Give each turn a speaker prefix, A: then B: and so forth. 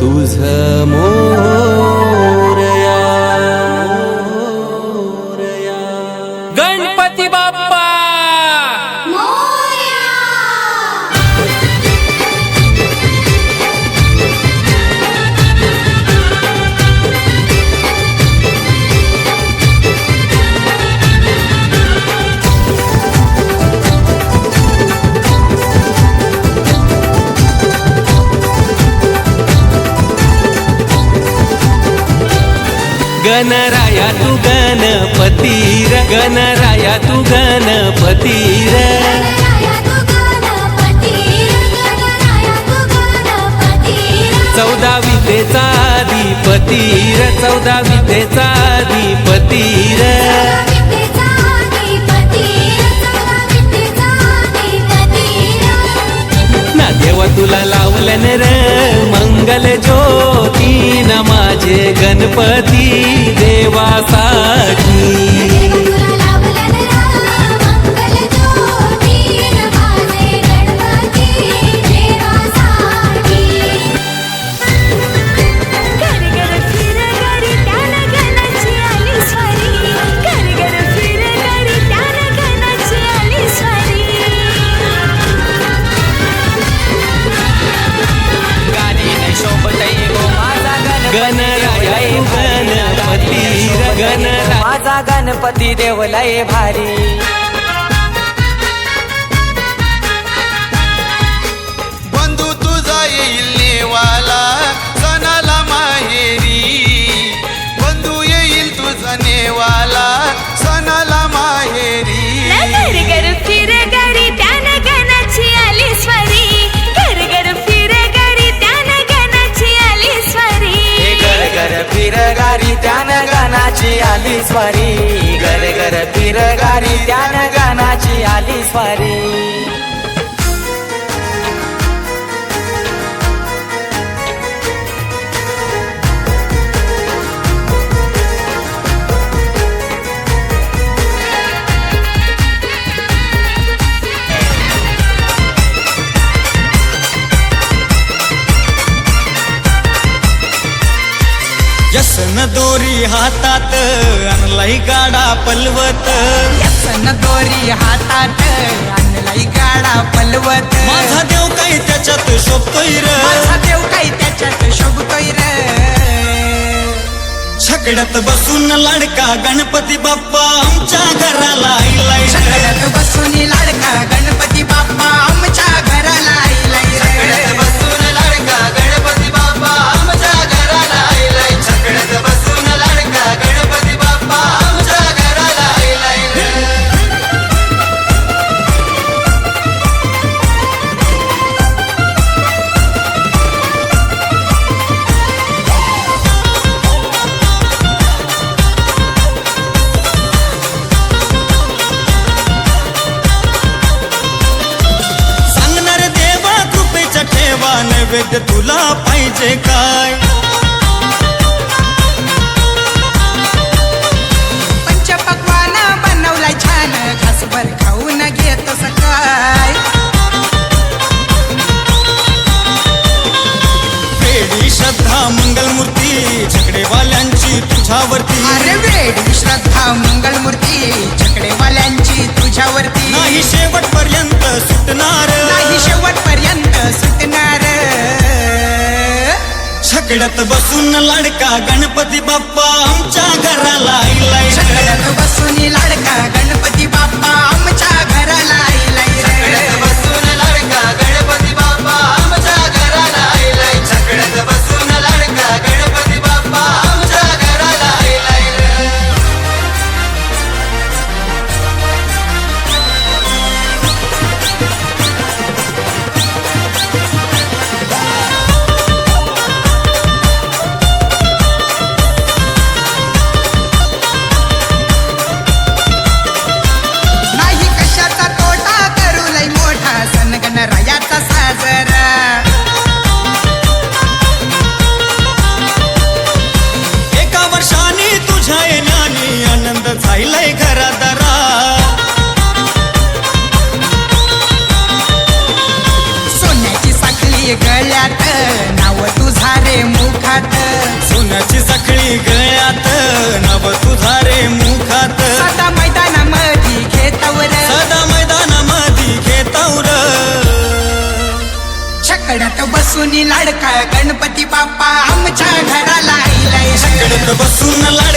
A: तुझ मोरया. गणपती बाप्पा गणराया तू गणपती र.
B: गणराया तू गणपती र.
A: चौदा विद्येचा अधिपती र. चौदा विद्येचा अधिपती र. ना देवा तुला लावलं र मंगल जो गणपती देवासाठी.
B: माझा गणपती
C: देव लय भारी.
D: बंधू तुझा येईल
B: नेवा आली स्वारी. घर घर फिर
C: गारी गानाची गाण्याची आली स्वारी.
E: दोरी हातात आणलाई गाडा पलवत.
F: सन दोरी हातात आणलाई गाडा पलवत.
E: माझा देव काही त्याच्यात शोभतोय र.
F: माझा देव काही त्याच्यात शोभतोय र.
E: छकड्यात बसून लाडका गणपती बाप्पा आमच्या घराला आईलाय र.
F: सगळ्यात बसून लाडका गणपती बाप्पा आमच्या घराला आईलाय
E: नैवेद्य तुला पाहिजे काय?
F: पंचपक्वान बनवलाय छान खासभर खाऊन घेत सकाळ
E: छकड्यात बसून लाडका गणपती बाप्पा आमच्या घराला आईलाय र.
F: बसून
E: राहिलंय घरादारा
F: सोन्याची साखळी गळ्यात नाव तुझा रे मुखात.
E: सोन्याची साखळी गळ्यात नाव तुझा रे मुखात.
F: सदा मैदानामध्ये घेतावर
E: सदा मैदानामध्ये घेतावर
F: छकड्यात बसून लाडका गणपती बाप्पा आमच्या घराला आईलाय छकडत बसून लाड